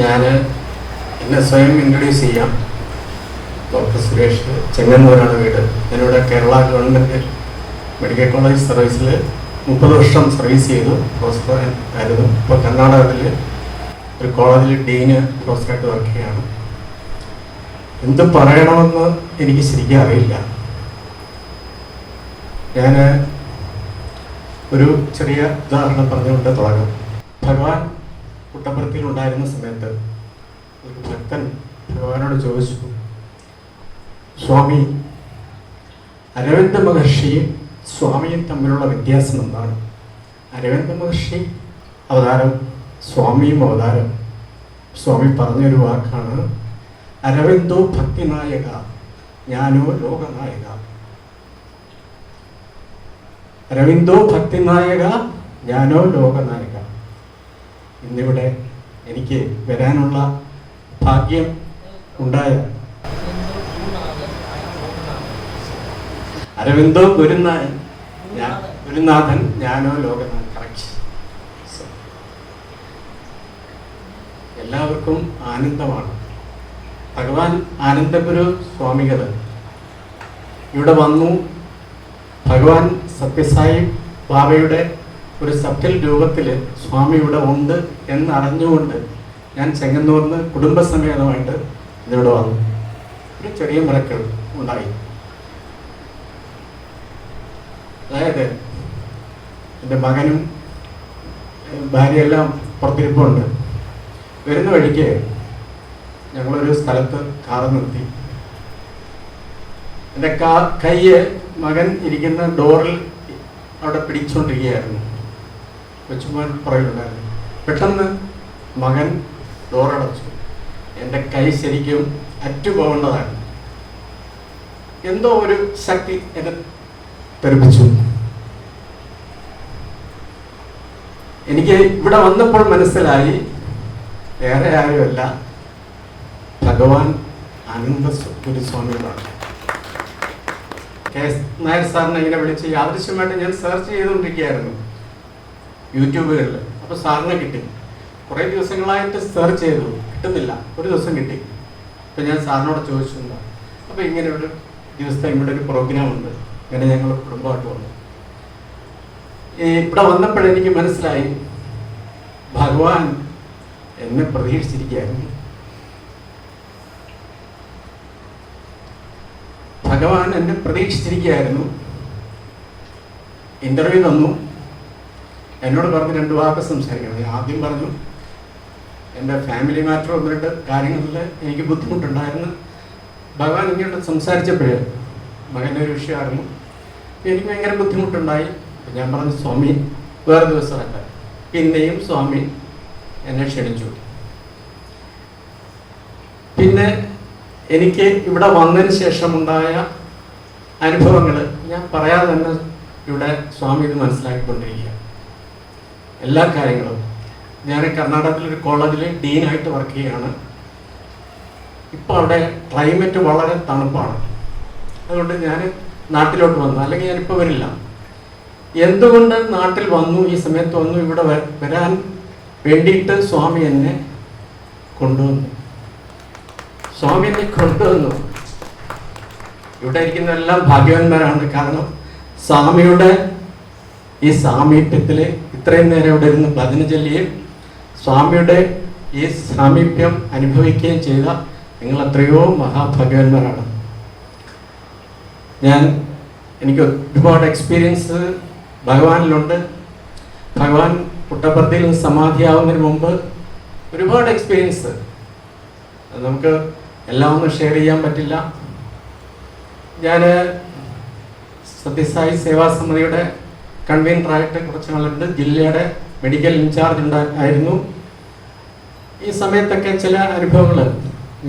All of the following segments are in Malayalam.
ഞാൻ എന്നെ സ്വയം ഇൻട്രൊഡ്യൂസ് ചെയ്യാം. ഡോക്ടർ സുരേഷ് ചെങ്ങന്നൂരാണ് വീട്. ഞാനിവിടെ കേരള ഗവൺമെന്റ് മെഡിക്കൽ കോളേജ് സർവീസിൽ മുപ്പത് വർഷം സർവീസ് ചെയ്തു. പ്രൊഫസർ ആയിരുന്നു. ഇപ്പോൾ കർണാടകത്തിൽ ഒരു കോളേജിൽ ഡീന് പ്രൊഫസറായിട്ട് വർക്ക് ചെയ്യുകയാണ് എന്ത് പറയണമെന്ന് എനിക്ക് ശരിക്കും അറിയില്ല. ഞാൻ ഒരു ചെറിയ ഉദാഹരണം പറഞ്ഞുകൊണ്ട് തുടങ്ങാം. ഭഗവാൻ പുട്ടപ്പുറത്തിൽ ഉണ്ടായിരുന്ന സമയത്ത് ഒരു ഭക്തൻ ഭഗവാനോട് ചോദിച്ചു സ്വാമി അരവിന്ദ മഹർഷിയും സ്വാമിയും തമ്മിലുള്ള വ്യത്യാസം എന്താണ്? അരവിന്ദ മഹർഷി അവതാരം സ്വാമിയും അവതാരം. സ്വാമി പറഞ്ഞൊരു വാക്കാണ് അരവിന്ദോ ഭക്തിനായക ഞാനോ ലോകനായക. അരവിന്ദോ ഭക്തിനായക ഞാനോ ലോകനായക. ഇന്നിവിടെ എനിക്ക് വരാനുള്ള ഭാഗ്യം ഉണ്ടായ അരവിന്ദോ ഗുരുനാഥൻ. ഗുരുനാഥൻ ഞാനോ ലോകനാഥൻ. കറക്റ്റ് എല്ലാവർക്കും ആനന്ദമാണ്. ഭഗവാൻ ആനന്ദഗുരു സ്വാമികൾ ഇവിടെ വന്നു. ഭഗവാൻ സത്യസായി ബാബയുടെ ഒരു സത്യൽ രൂപത്തിൽ സ്വാമി ഇവിടെ ഉണ്ട് എന്നറിഞ്ഞുകൊണ്ട് ഞാൻ ചെങ്ങന്നൂർന്ന് കുടുംബസമേതമായിട്ട് ഇതിവിടെ വന്നു. ഒരു ചെറിയ മുറക്കൾ ഉണ്ടായി. അതായത് എന്റെ മകനും ഭാര്യയെല്ലാം പുറത്തിരിപ്പുണ്ട്. വരുന്ന വഴിക്ക് ഞങ്ങളൊരു സ്ഥലത്ത് കാറ് നിർത്തി. എന്റെ കാ കയ്യ് മകൻ ഇരിക്കുന്ന ഡോറിൽ അവിടെ പിടിച്ചുകൊണ്ടിരിക്കുകയായിരുന്നു. കൊച്ചുമോൻ പറയുന്നുണ്ടായിരുന്നു. പെട്ടെന്ന് മകൻ ഡോറടച്ചു എന്റെ കൈ ശരിക്കും അറ്റുപോകേണ്ടതാണ്. എന്തോ ഒരു ശക്തി എന്നെ തെറിപ്പിച്ചു. എനിക്ക് ഇവിടെ വന്നപ്പോൾ മനസ്സിലായി വേറെ ആരുമല്ല. ഭഗവാൻ ആനന്ദ ഗുരുസ്വാമികളാണ് കെ എസ് നായർ സാറിനെ ഇങ്ങനെ വിളിച്ച് യാദൃശ്യമായിട്ട് ഞാൻ സെർച്ച് ചെയ്തുകൊണ്ടിരിക്കുകയായിരുന്നു. യൂട്യൂബുകളിൽ അപ്പോൾ സാറിനെ കിട്ടി. കുറേ ദിവസങ്ങളായിട്ട് സെർച്ച് ചെയ്തു. കിട്ടുന്നില്ല. ഒരു ദിവസം കിട്ടി. അപ്പോൾ ഞാൻ സാറിനോട് ചോദിച്ചിട്ടുണ്ട്. അപ്പോൾ ഇങ്ങനെ ഒരു ദിവസത്തെ ഇവിടെ ഒരു പ്രോഗ്രാം ഉണ്ട്. ഇങ്ങനെ ഞങ്ങൾ കുടുംബമായിട്ട് വന്നു. ഇവിടെ വന്നപ്പോഴെനിക്ക് മനസ്സിലായി. ഭഗവാൻ എന്നെ പ്രതീക്ഷിച്ചിരിക്കുകയായിരുന്നു. ഭഗവാൻ എന്നെ പ്രതീക്ഷിച്ചിരിക്കുകയായിരുന്നു. ഇന്റർവ്യൂ തന്നു. എന്നോട് പറഞ്ഞ് രണ്ട് വാക്ക് സംസാരിക്കണം. ആദ്യം പറഞ്ഞു എന്റെ ഫാമിലി മാറ്റർ ഒന്ന് രണ്ട് കാര്യങ്ങളിൽ എനിക്ക് ബുദ്ധിമുട്ടുണ്ടായിരുന്നു. ഭഗവാൻ ഇങ്ങോട്ട് സംസാരിച്ചപ്പോഴേ മകന്റെ ഒരു വിഷയമായിരുന്നു എനിക്ക് ഭയങ്കര ബുദ്ധിമുട്ടുണ്ടായി. ഞാൻ പറഞ്ഞു സ്വാമി വേറെ ദിവസമല്ല പിന്നെയും സ്വാമി എന്നെ ക്ഷണിച്ചു. പിന്നെ എനിക്ക് ഇവിടെ വന്നതിന് ശേഷമുണ്ടായ അനുഭവങ്ങൾ ഞാൻ പറയാതെ തന്നെ ഇവിടെ സ്വാമി ഇത് മനസ്സിലാക്കിക്കൊണ്ടിരിക്കുക എല്ലാ കാര്യങ്ങളും. ഞാൻ കർണാടകത്തിലെ ഒരു കോളേജിൽ ഡീനായിട്ട് വർക്ക് ചെയ്യുകയാണ് ഇപ്പോൾ അവിടെ ക്ലൈമറ്റ് വളരെ തണുപ്പാണ്. അതുകൊണ്ട് ഞാൻ നാട്ടിലോട്ട് വന്നു. അല്ലെങ്കിൽ ഞാനിപ്പോൾ വരില്ല. എന്തുകൊണ്ട് നാട്ടിൽ വന്നു ഈ സമയത്ത് വന്നു ഇവിടെ വരാൻ വേണ്ടിയിട്ട് സ്വാമി എന്നെ കൊണ്ടുവന്നു? സ്വാമി എന്നെ കൊണ്ടുവന്നു. ഇവിടെ ഇരിക്കുന്ന എല്ലാം ഭാഗ്യവാന്മാരാണ്. കാരണം സ്വാമിയുടെ ഈ സാമീപ്യത്തിൽ ഇത്രയും നേരം ഇവിടെ ഇരുന്ന് ഭജന ചൊല്ലുകയും സ്വാമിയുടെ ഈ സാമീപ്യം അനുഭവിക്കുകയും ചെയ്ത നിങ്ങൾ എത്രയോ മഹാഭഗവന്മാരാണ് ഞാൻ എനിക്ക് ഒരുപാട് എക്സ്പീരിയൻസ് ഭഗവാനിലുണ്ട്. ഭഗവാൻ പുട്ടപ്പുറത്തിൽ നിന്ന് സമാധിയാവുന്നതിന് മുമ്പ് ഒരുപാട് എക്സ്പീരിയൻസ് നമുക്ക് എല്ലാം ഒന്നും ഷെയർ ചെയ്യാൻ പറ്റില്ല. ഞാൻ സത്യസായി സേവാ സമിതിയുടെ കൺവീനറായിട്ട് കുറച്ച് നാളുണ്ട്. ജില്ലയുടെ മെഡിക്കൽ ഇൻചാർജ് ഉണ്ടായിരുന്നു ഈ സമയത്തൊക്കെ ചില അനുഭവങ്ങൾ.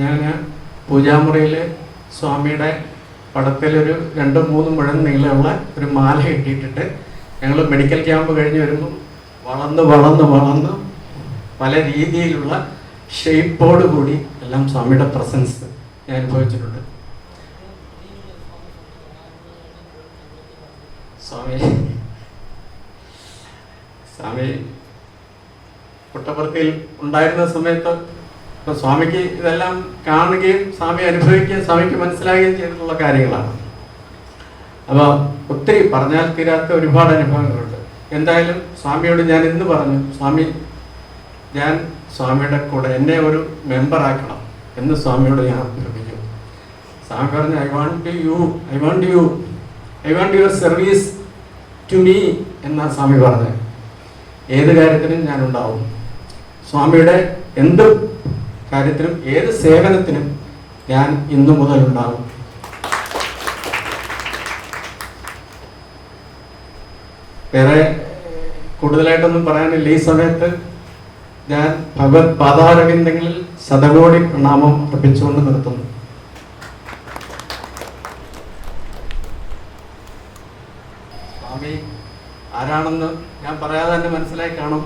ഞാൻ പൂജാമുറിയിൽ സ്വാമിയുടെ പടത്തിലൊരു രണ്ടും മൂന്നും മുഴം നീളമുള്ള ഒരു മാല ഇട്ടിട്ടിട്ട് ഞങ്ങൾ മെഡിക്കൽ ക്യാമ്പ് കഴിഞ്ഞ് വരുമ്പോൾ വളർന്ന് വളർന്ന് വളർന്ന് പല രീതിയിലുള്ള ഷേപ്പോട് കൂടി എല്ലാം സ്വാമിയുടെ പ്രസൻസ് ഞാൻ അനുഭവിച്ചിട്ടുണ്ട്. സ്വാമി സ്വാമി പുട്ടപ്പുറത്തിൽ ഉണ്ടായിരുന്ന സമയത്ത് സ്വാമിക്ക് ഇതെല്ലാം കാണുകയും സ്വാമി അനുഭവിക്കുകയും സ്വാമിക്ക് മനസ്സിലാകുകയും ചെയ്തിട്ടുള്ള കാര്യങ്ങളാണ്. അപ്പോൾ ഒത്തിരി പറഞ്ഞാൽ തീരാത്ത ഒരുപാട് അനുഭവങ്ങളുണ്ട്. എന്തായാലും സ്വാമിയോട് ഞാൻ ഇന്ന് പറഞ്ഞു സ്വാമി ഞാൻ സ്വാമിയുടെ കൂടെ എന്നെ ഒരു മെമ്പർ ആക്കണം എന്ന് സ്വാമിയോട് ഞാൻ അഭ്യർത്ഥിക്കും സ്വാമി പറഞ്ഞു I want you I want you I want your service to me എന്നാണ് സ്വാമി പറഞ്ഞത്. ഏത് കാര്യത്തിനും ഞാൻ ഉണ്ടാവും സ്വാമിയുടെ എന്ത് കാര്യത്തിനും ഏത് സേവനത്തിനും ഞാൻ ഇന്നു മുതൽ ഉണ്ടാവും വേറെ കൂടുതലായിട്ടൊന്നും പറയാനില്ല. ഈ സമയത്ത് ഞാൻ ഭഗവത് പാതാരവിന്ദങ്ങളിൽ ശതകോടി പ്രണാമം അർപ്പിച്ചുകൊണ്ട് നിർത്തുന്നു സ്വാമി ആരാണെന്ന് ഞാൻ പറയാതെ തന്നെ മനസ്സിലായി കാണും.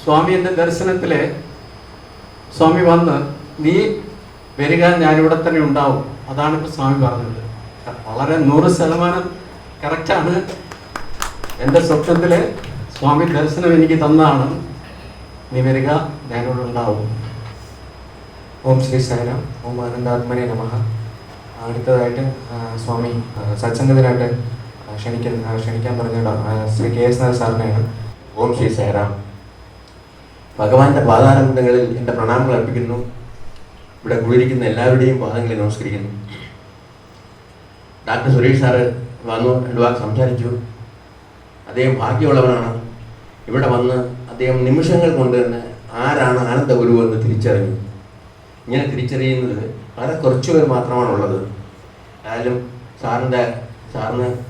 സ്വാമി എന്റെ ദർശനത്തിലെ സ്വാമി വന്ന് നീ വരിക ഞാനിവിടെ തന്നെ ഉണ്ടാവും. അതാണ് ഇപ്പോൾ സ്വാമി പറഞ്ഞത്. വളരെ നൂറ് ശതമാനം കറക്റ്റാണ് എന്റെ സ്വപ്നത്തിലെ സ്വാമി ദർശനം എനിക്ക് തന്നാണ് നീ വരിക ഞാനിവിടെ ഉണ്ടാവും. ഓം ശ്രീ സായിരാം. ഓം ആനന്ദാത്മനെ നമ. അടുത്തതായിട്ട് സ്വാമി സത്സംഗത്തിനായിട്ട് ആ, ക്ഷണിക്കാൻ ആ, ക്ഷണിക്കാൻ പറഞ്ഞ ഡോ- ആ, ശ്രീ കെ എസ് നാഥ് സാറിനെയാണ് ഓം ശ്രീ സേറാം ഭഗവാന്റെ പാതാരബന്ധങ്ങളിൽ എന്റെ പ്രണാമങ്ങൾ അർപ്പിക്കുന്നു. ഇവിടെ കൂടിയിരിക്കുന്ന എല്ലാവരുടെയും പാദങ്ങളെ നമസ്കരിക്കുന്നു. ഡോക്ടർ സുരേഷ് സാറ് വന്നു രണ്ട് വാക്ക് സംസാരിച്ചു. അദ്ദേഹം ഭാഗ്യമുള്ളവനാണ്. ഇവിടെ വന്ന് അദ്ദേഹം നിമിഷങ്ങൾ കൊണ്ട് തന്നെ ആരാണ് ആനന്ദ ഗുരു എന്ന് തിരിച്ചറിഞ്ഞു. ഇങ്ങനെ തിരിച്ചറിയുന്നത് വളരെ കുറച്ചു പേർ മാത്രമാണുള്ളത്. ആയാലും സാറിന്റെ സാറിന്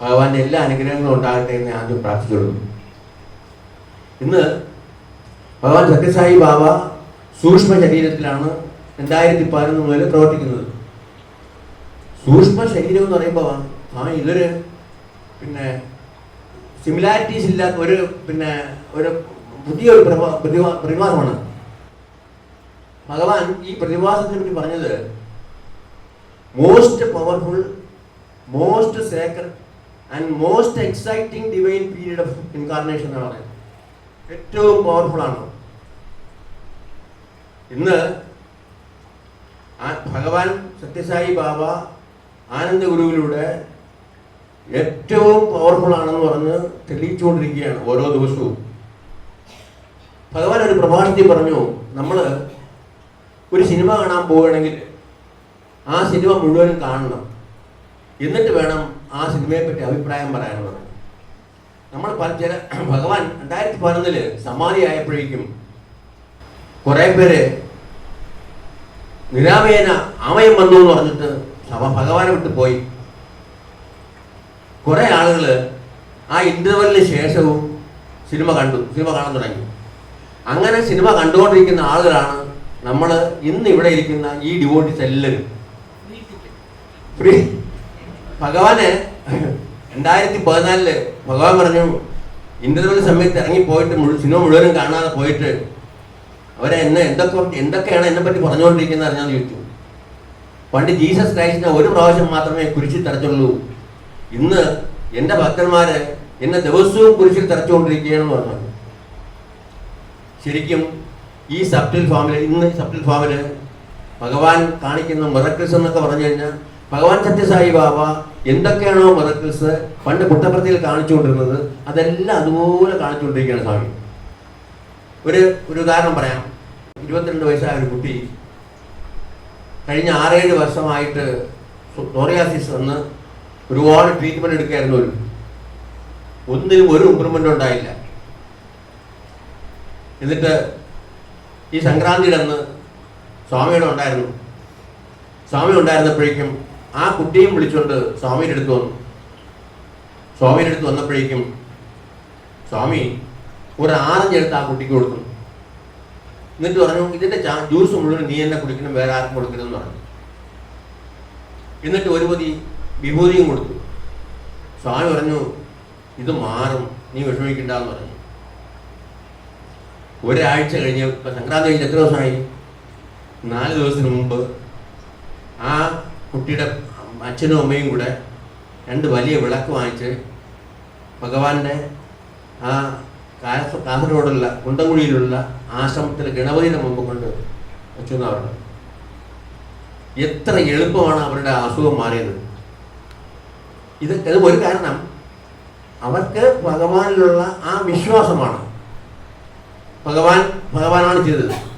ഭഗവാന്റെ എല്ലാ അനുഗ്രഹങ്ങളും ഉണ്ടാകട്ടെ എന്ന് ആദ്യം പ്രാർത്ഥിച്ചുകൊള്ളുന്നു. ഇന്ന് ഭഗവാൻ സത്യസായി ബാബ സൂക്ഷ്മ ശരീരത്തിലാണ് രണ്ടായിരത്തി പതിനൊന്ന് മുതൽ പ്രവർത്തിക്കുന്നത്. സൂക്ഷ്മ ശരീരം എന്ന് പറയുമ്പോൾ ആ ഇതൊരു പിന്നെ സിമിലാരിറ്റീസ് ഇല്ലാത്ത ഒരു പിന്നെ ഒരു പുതിയൊരു പ്രതിഭാ- പ്രതിഭാസമാണ്. ഭഗവാൻ ഈ പ്രതിഭാസത്തിനെ പറ്റി പറഞ്ഞത് most powerful most sacred and most exciting divine period of incarnation എന്ന് പറയുന്നത്. ഏറ്റവും പവർഫുൾ ആണ്. ഇന്ന് ഭഗവാൻ സത്യസായി ബാബ ആനന്ദ ഗുരുവിലൂടെ ഏറ്റവും പവർഫുൾ ആണെന്ന് പറഞ്ഞ് തെളിയിച്ചുകൊണ്ടിരിക്കുകയാണ് ഓരോ ദിവസവും. ഭഗവാൻ ഒരു പ്രഭാഷണത്തിൽ പറഞ്ഞു നമ്മൾ ഒരു സിനിമ കാണാൻ പോവുകയാണെങ്കിൽ ആ സിനിമ മുഴുവനും കാണണം. എന്നിട്ട് വേണം ആ സിനിമയെ പറ്റി അഭിപ്രായം പറയാനുള്ളത്. നമ്മൾ ചില ഭഗവാൻ രണ്ടായിരത്തി പതിനൊന്നിൽ സമാധിയായപ്പോഴേക്കും കുറെ പേര് നിരാമേന ആമയം വന്നു എന്ന് പറഞ്ഞിട്ട് സഭ ഭഗവാനെ വിട്ട് പോയി. കുറെ ആളുകൾ ആ ഇന്റർവെല്ലിന് ശേഷവും സിനിമ കണ്ടു സിനിമ കാണാൻ തുടങ്ങി. അങ്ങനെ സിനിമ കണ്ടുകൊണ്ടിരിക്കുന്ന ആളുകളാണ് നമ്മൾ ഇന്ന് ഇവിടെ ഇരിക്കുന്ന ഈ ഡിവോട്ടീസ് എല്ലാവരും ഫ്രീ ഭഗവാന് രണ്ടായിരത്തി പതിനാലിൽ ഭഗവാൻ പറഞ്ഞു ഇന്റർവെൽ സമയത്ത് ഇറങ്ങി പോയിട്ട് സിനിമ മുഴുവനും കാണാതെ പോയിട്ട് അവരെ എന്നെ എന്തൊക്കെ എന്തൊക്കെയാണ് എന്നെ പറ്റി പറഞ്ഞുകൊണ്ടിരിക്കുന്നത് അറിഞ്ഞാൽ ചോദിച്ചു പണ്ട് ജീസസ് ക്രൈസ്റ്റിനെ ഒരു പ്രാവശ്യം മാത്രമേ കുരിശിൽ തറച്ചുള്ളൂ ഇന്ന് എന്റെ ഭക്തന്മാര് എന്നെ ദിവസവും കുരിശിൽ തറച്ചുകൊണ്ടിരിക്കുകയാണെന്ന് പറഞ്ഞു ശരിക്കും ഈ സപ്റ്റിൽ ഫാമിൽ ഇന്ന് സപ്റ്റിൽ ഫാമിൽ ഭഗവാൻ കാണിക്കുന്ന മിറക്കിൾസ് എന്നൊക്കെ പറഞ്ഞു കഴിഞ്ഞാൽ ഭഗവാൻ സത്യസായി ബാബ എന്തൊക്കെയാണോ മതക്രിസ് പണ്ട് പുട്ടപ്രതിയിൽ കാണിച്ചുകൊണ്ടിരുന്നത് അതെല്ലാം അതുപോലെ കാണിച്ചുകൊണ്ടിരിക്കുകയാണ് സ്വാമി. ഒരു ഒരു ഉദാഹരണം പറയാം. ഇരുപത്തിരണ്ട് വയസ്സായ ഒരു കുട്ടി കഴിഞ്ഞ ആറേഴ് വർഷമായിട്ട് സോറിയാസിസ് വന്ന് ഒരുപാട് ട്രീറ്റ്മെന്റ് എടുക്കായിരുന്നു ഒരു. ഒന്നിനും ഒരു ഇമ്പ്രൂവ്മെന്റ് ഉണ്ടായില്ല. എന്നിട്ട് ഈ സംക്രാന്തിയുടെ അന്ന് സ്വാമിയുടെ ഉണ്ടായിരുന്നു. സ്വാമി ഉണ്ടായിരുന്നപ്പോഴേക്കും ആ കുട്ടിയും വിളിച്ചുകൊണ്ട് സ്വാമിയുടെ അടുത്ത് വന്നു. സ്വാമിയുടെ അടുത്ത് വന്നപ്പോഴേക്കും സ്വാമി ഒരു ആറഞ്ച് എടുത്ത് ആ കുട്ടിക്ക് കൊടുത്തു. എന്നിട്ട് പറഞ്ഞു ഇതിന്റെ ജ്യൂസ് മുഴുവൻ നീ എന്നെ കുടിക്കണം വേറെ ആർക്കും കൊടുക്കരുതെന്ന് പറഞ്ഞു. എന്നിട്ട് ഒരുപതി വിഭൂതിയും കൊടുത്തു. സ്വാമി പറഞ്ഞു ഇത് മാറും നീ വിഷമിക്കണ്ടെന്ന് പറഞ്ഞു. ഒരാഴ്ച കഴിഞ്ഞ് ഇപ്പൊ സംക്രാന്തി കഴിഞ്ഞ് എത്ര ദിവസമായി? നാല് ദിവസത്തിന് മുമ്പ് ആ കുട്ടിയുടെ അച്ഛനും അമ്മയും കൂടെ രണ്ട് വലിയ വിളക്ക് വാങ്ങിച്ച് ഭഗവാന്റെ ആ കാസ- കാസർഗോഡുള്ള കുണ്ടംകുഴിയിലുള്ള ആശ്രമത്തിലെ ഗണപതിയുടെ മുമ്പ് കൊണ്ട് വെച്ചു എന്നാ എത്ര എളുപ്പമാണ് അവരുടെ അസുഖം മാറിയത്. ഇത് ഇത് ഒരു കാരണം. അവർക്ക് ഭഗവാനിലുള്ള ആ വിശ്വാസമാണ്. ഭഗവാൻ ഭഗവാനാണ് ചെയ്തത്.